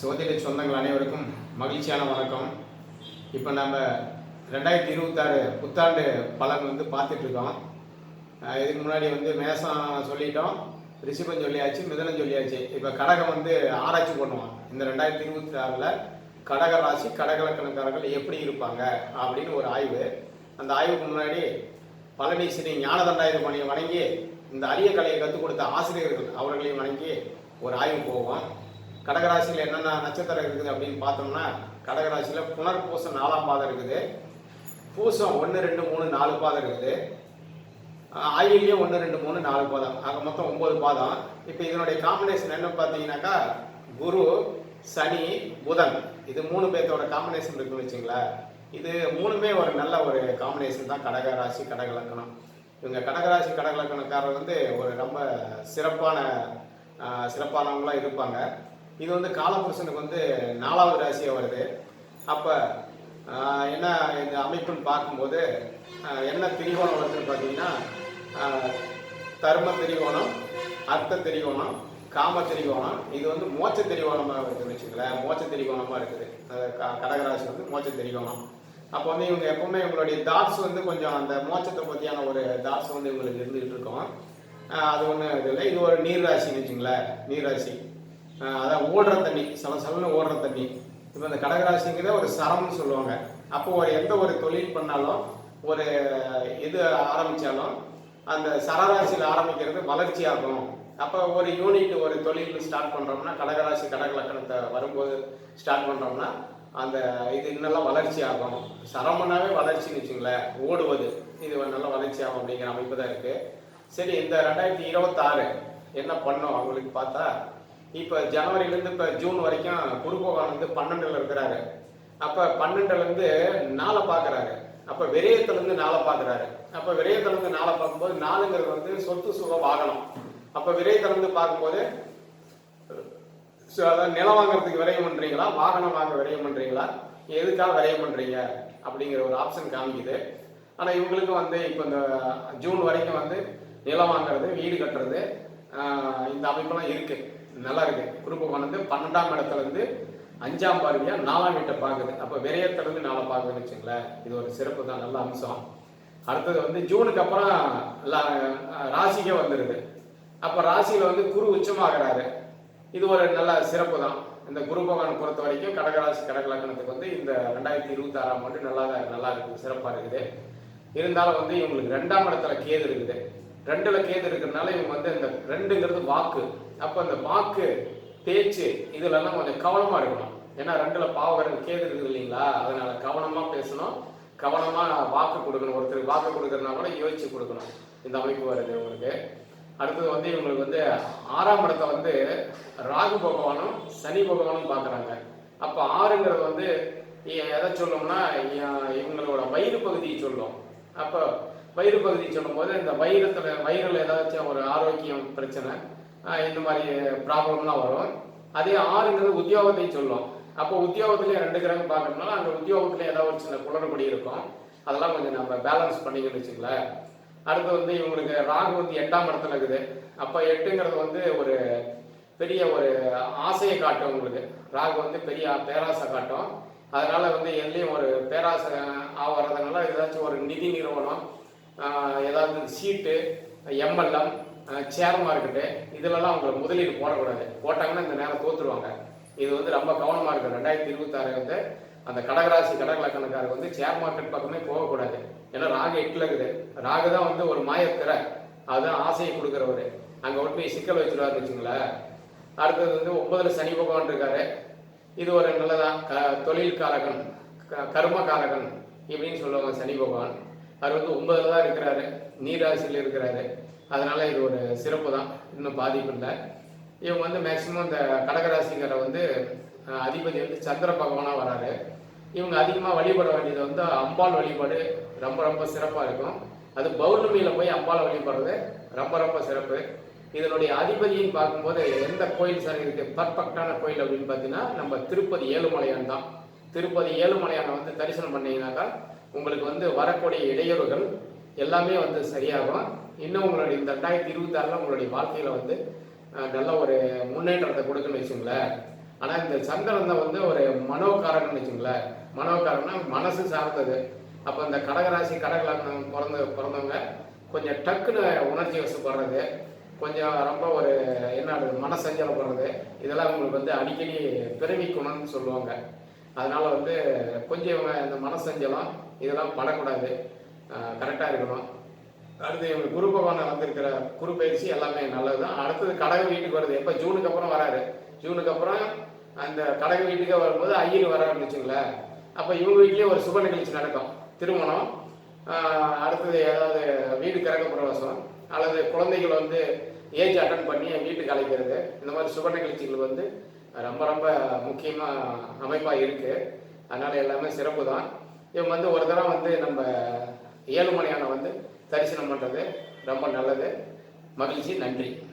சோதிட சொந்தங்கள் அனைவருக்கும் மகிழ்ச்சியான வணக்கம். இப்போ நம்ம ரெண்டாயிரத்தி இருபத்தாறு புத்தாண்டு பலன் வந்து பார்த்துட்ருக்கோம். இதுக்கு முன்னாடி வந்து மேசம் சொல்லிட்டோம் ரிஷிபம் சொல்லியாச்சு மிதனம் சொல்லியாச்சு. இப்போ கடகம் வந்து ஆராய்ச்சி பண்ணுவோம். இந்த ரெண்டாயிரத்தி இருபத்தி ஆறில் கடக ராசி கடகலக்கணக்காரர்கள் எப்படி இருப்பாங்க அப்படின்னு ஒரு ஆய்வு. அந்த ஆய்வுக்கு முன்னாடி பழனி ஸ்ரீ ஞானதண்டாயுத பணியை வணங்கி இந்த அரிய கலையை கற்றுக் கொடுத்த ஆசிரியர்கள் அவர்களையும் வணங்கி ஒரு ஆய்வு போவோம். கடகராசியில் என்னென்ன நட்சத்திரம் இருக்குது அப்படின்னு பார்த்தோம்னா கடகராசியில் புனர்பூசம் நாலாம் பாதம் இருக்குது. பூசம் ஒன்று ரெண்டு மூணு நாலு பாதம் இருக்குது. ஆஹ் ஒன்று ரெண்டு மூணு நாலு பாதம். ஆக மொத்தம் ஒம்பது பாதம். இப்போ இதனுடைய காம்பினேஷன் என்ன பார்த்தீங்கன்னாக்கா குரு சனி புதன். இது மூணு பேர்த்தோட காம்பினேஷன் இருக்குன்னு வச்சுங்களேன். இது மூணுமே ஒரு நல்ல ஒரு காம்பினேஷன் தான். கடகராசி கடகலக்கணம். இவங்க கடகராசி கடகலக்கணக்காரர் வந்து ஒரு ரொம்ப சிறப்பான சிறப்பானவங்களாக இருப்பாங்க. இது வந்து காலபுருஷனுக்கு வந்து நாலாவது ராசியாக வருது. அப்போ என்ன இந்த அமைப்புன்னு பார்க்கும்போது என்ன திரிகோணம் வருதுன்னு பார்த்தீங்கன்னா தர்ம திரிகோணம் அர்த்த திரிகோணம் காம திரிகோணம் இது வந்து மோட்ச திரிகோணமாக இருக்குதுன்னு வச்சுங்களேன் மோட்ச திரிகோணமாக இருக்குது. க- கடகராசி வந்து மோட்ச திரிகோணம். அப்போ வந்து இவங்க எப்பவுமே இவங்களுடைய தாட்ஸ் வந்து கொஞ்சம் அந்த மோட்சத்தை பற்றியான ஒரு தாட்ஸ் வந்து இவங்களுக்கு இருந்துகிட்டு இருக்கோம். அது ஒன்றும் இது இல்லை. இது ஒரு நீர் ராசின்னு வச்சுங்களேன் நீர் ராசி அதான் ஓடுற தண்ணி சல சலன்னு ஓடுற தண்ணி. இப்போ இந்த கடகராசிங்கிறத ஒரு சரம்னு சொல்லுவாங்க. அப்போ ஒரு எந்த ஒரு தொழில் பண்ணாலும் ஒரு இது ஆரம்பித்தாலும் அந்த சரராசியில் ஆரம்பிக்கிறது வளர்ச்சி ஆகும். அப்போ ஒரு யூனிட் ஒரு தொழில் ஸ்டார்ட் பண்ணுறோம்னா கடகராசி கடக லக்கணத்தை வரும்போது ஸ்டார்ட் பண்ணுறோம்னா அந்த இது இன்னெல்லாம் வளர்ச்சி ஆகும். சரமனாவே வளர்ச்சின்னு வச்சுங்களேன் ஓடுவது. இது நல்லா நல்ல வளர்ச்சி ஆகும் அப்படிங்கிற அமைப்பு தான் இருக்குது சரி இந்த ரெண்டாயிரத்தி இருபத்தாறு என்ன பண்ணோம்? அவங்களுக்கு பார்த்தா இப்போ ஜனவரிலேருந்து இப்போ ஜூன் வரைக்கும் குரு பகவான் வந்து பன்னெண்டில் இருக்கிறாரு. அப்போ பன்னெண்டுலேருந்து நாளை பார்க்குறாரு அப்போ விரயத்துலேருந்து நாளை பார்க்குறாரு அப்போ விரயத்துலேருந்து நாளை பார்க்கும்போது நாளுங்கிறது வந்து சொத்து சுக வாகனம். அப்போ விரயத்துலேருந்து பார்க்கும்போது அதாவது அதான் நிலம் வாங்குறதுக்கு விரயம் பண்ணுறீங்களா வாகனம் வாங்க விரயம் பண்ணுறீங்களா எதுக்காக விரயம் பண்ணுறீங்க அப்படிங்கிற ஒரு ஆப்ஷன் காமிக்குது. ஆனால் இவங்களுக்கு வந்து இப்போ இந்த ஜூன் வரைக்கும் வந்து நிலம் வாங்குறது வீடு கட்டுறது இந்த அமைப்பெல்லாம் இருக்குது நல்லா இருக்கு குருப்பம் வந்து பன்னெண்டாம் இடத்துல இருந்து அஞ்சாம் பார்வையா நாலாம் வீட்டை பார்க்குது. அப்போ விரயத்துல இருந்து நாளை பார்க்குதுன்னு வச்சுங்களேன். இது ஒரு சிறப்பு தான் நல்ல அம்சம். அடுத்தது வந்து ஜூனுக்கு அப்புறம் ராசிக்கே வந்துடுது அப்போ ராசியில் வந்து குரு உச்சமாகிறாரு. இது ஒரு நல்ல சிறப்பு தான். இந்த குரு பகவான் பொறுத்த வரைக்கும் கடகராசி கடகலக்கணத்துக்கு வந்து இந்த ரெண்டாயிரத்தி இருபத்தி ஆறாம் ஆண்டு நல்லா நல்லா இருக்குது சிறப்பாக இருக்குது. இருந்தாலும் வந்து இவங்களுக்கு ரெண்டாம் இடத்துல கேது இருக்குது. ரெண்டுல கேது இருக்கிறதுனால இவங்க வந்து இந்த ரெண்டுங்கிறது வாக்கு. அப்போ இந்த வாக்கு பேச்சு இதுலெல்லாம் கொஞ்சம் கவனமா இருக்கணும். ஏன்னா ரெண்டுல பாவகரன் கேது இருக்குது இல்லைங்களா? அதனால கவனமா பேசணும். கவனமா வாக்கு கொடுக்கணும். ஒருத்தருக்கு வாக்கு கொடுக்கறதுனா கூட யோசிச்சு கொடுக்கணும். இந்த அமைப்பு வருது உங்களுக்கு அடுத்தது வந்து இவங்களுக்கு வந்து ஆறாம் இடத்தை வந்து ராகு பகவானும் சனி பகவானும் பார்க்குறாங்க. அப்போ ஆறுங்கிறது வந்து எதை சொல்லணும்னா இவங்களோட வயிறு பகுதியை சொல்லும். அப்போ வயிறு பகுதி சொல்லும்போது இந்த வயிறத்தில் வயிறில் ஏதாச்சும் ஒரு ஆரோக்கியம் பிரச்சனை இந்த மாதிரி ப்ராப்ளம்லாம் வரும். அதே ஆறுங்கிறது உத்தியோகத்தை சொல்லும். அப்போ உத்தியோகத்துலேயே ரெண்டு கிரகம் பார்க்கறதுனால அந்த உத்தியோகத்துல ஏதாவது ஒரு சின்ன குளறுபடி இருக்கும். அதெல்லாம் கொஞ்சம் நம்ம பேலன்ஸ் பண்ணிக்கணும்னு வச்சுங்களேன் அடுத்து வந்து இவங்களுக்கு ராகு வந்து எட்டாம் இடத்துல இருக்குது. அப்போ எட்டுங்கிறது வந்து ஒரு பெரிய ஒரு ஆசையை காட்டும் உங்களுக்கு. ராகு வந்து பெரிய பேராசை காட்டும். அதனால வந்து எதுலேயும் ஒரு பேராசை ஆகிறதுனால ஏதாச்சும் ஒரு நிதி நிறுவனம் ஏதாவது சீட்டு எம்எல்எம் சேர் மார்க்கெட்டு இதுலலாம் அவங்க முதலீடு போடக்கூடாது. போட்டாங்கன்னா இந்த நேரம் தோத்துருவாங்க. இது வந்து ரொம்ப கவனமாக இருக்கு ரெண்டாயிரத்தி இருபத்தாறு வந்து அந்த கடகராசி கடகலக்கணக்காரர் வந்து ஷேர் மார்க்கெட் பக்கமே போகக்கூடாது. ஏன்னா ராகு எட்டில் இருக்குது ராகு தான் வந்து ஒரு மாயத்திரை. அதுதான் ஆசையை கொடுக்குறவரு. அங்கே கொண்டு போய் சிக்கல் வச்சுருவாருன்னு வச்சுங்களேன் அடுத்தது வந்து ஒன்பதுல சனி பகவான் இருக்காரு. இது ஒரு நல்லதான் க தொழில் காரகன் க- கர்ம காரகன் இப்படின்னு சொல்லுவாங்க சனி பகவான். அவர் வந்து ஒன்பதுல தான் இருக்கிறாரு. நீராசியில் இருக்கிறாரு. அதனால இது ஒரு சிறப்பு தான் இன்னும் பாதிப்பு இல்லை. இவங்க வந்து மேக்சிமம் இந்த கடகராசிங்கிற வந்து அதிபதி வந்து சந்திர பகவானாக வராரு. இவங்க அதிகமாக வழிபட வேண்டியது வந்து அம்பாள் வழிபாடு ரொம்ப ரொம்ப சிறப்பாக இருக்கும். அது பௌர்ணமியில் போய் அம்பாளை வழிபடுறது ரொம்ப ரொம்ப சிறப்பு. இதனுடைய அதிபதின்னு பார்க்கும்போது எந்த கோயில் சார் இருக்கு? பர்ஃபெக்டான கோயில் அப்படின்னு பார்த்தீங்கன்னா நம்ம திருப்பதி ஏழுமலையான் தான். திருப்பதி ஏழுமலையானை வந்து தரிசனம் பண்ணீங்கன்னாக்கா உங்களுக்கு வந்து வரக்கூடிய இடையூறுகள் எல்லாமே வந்து சரியாகும். இன்னும் உங்களுடைய இந்த ரெண்டாயிரத்தி இருபத்தாறில் உங்களுடைய வாழ்க்கையில் வந்து நல்ல ஒரு முன்னேற்றத்தை கொடுக்குன்னு வச்சுங்களேன். ஆனால் இந்த சந்திரன் தான் வந்து ஒரு மனோகாரகம்னு வச்சுங்களேன். மனோகாரகம்னா மனசு சார்ந்தது. அப்போ இந்த கடகராசி கடகலக்னம் பிறந்த பிறந்தவங்க கொஞ்சம் டக்குன்னு உணர்ச்சி வசப்படுறது. கொஞ்சம் ரொம்ப ஒரு என்ன மனசஞ்சலப்படுறது. இதெல்லாம் உங்களுக்கு வந்து அடிக்கடி பிறவி குணம்னு சொல்லுவாங்க. அதனால் வந்து கொஞ்சம் இவங்க இந்த மனசஞ்சலம் இதெல்லாம் படக்கூடாது. கரெக்டாக இருக்கணும். அடுத்து இவங்க குரு பகவானை வந்திருக்கிற குரு பயிற்சி எல்லாமே நல்லது தான் அடுத்தது கடக வீட்டுக்கு வருது. எப்போ? ஜூனுக்கு அப்புறம் வராரு. ஜூனுக்கு அப்புறம் அந்த கடக வீட்டுக்கு வரும்போது ஐயர் வராருன்னு வச்சுங்களேன். அப்போ இவங்க வீட்லேயே ஒரு சுப நிகழ்ச்சி நடக்கும். திருமணம். அடுத்தது ஏதாவது வீடு கிரக பிரவேசம். அல்லது குழந்தைகள் வந்து ஏஜ் அட்டன் பண்ணி வீட்டுக்கு அழைக்கிறது. இந்த மாதிரி சுப நிகழ்ச்சிகள் வந்து ரொம்ப ரொம்ப முக்கியமாக அமைப்பாக இருக்குது அதனால் எல்லாமே சிறப்பு தான் இவங்க வந்து ஒரு தடவை வந்து நம்ம ஏழு மணியான வந்து தரிசனம் பண்ணுறது ரொம்ப நல்லது. மகிழ்ச்சி நன்றி.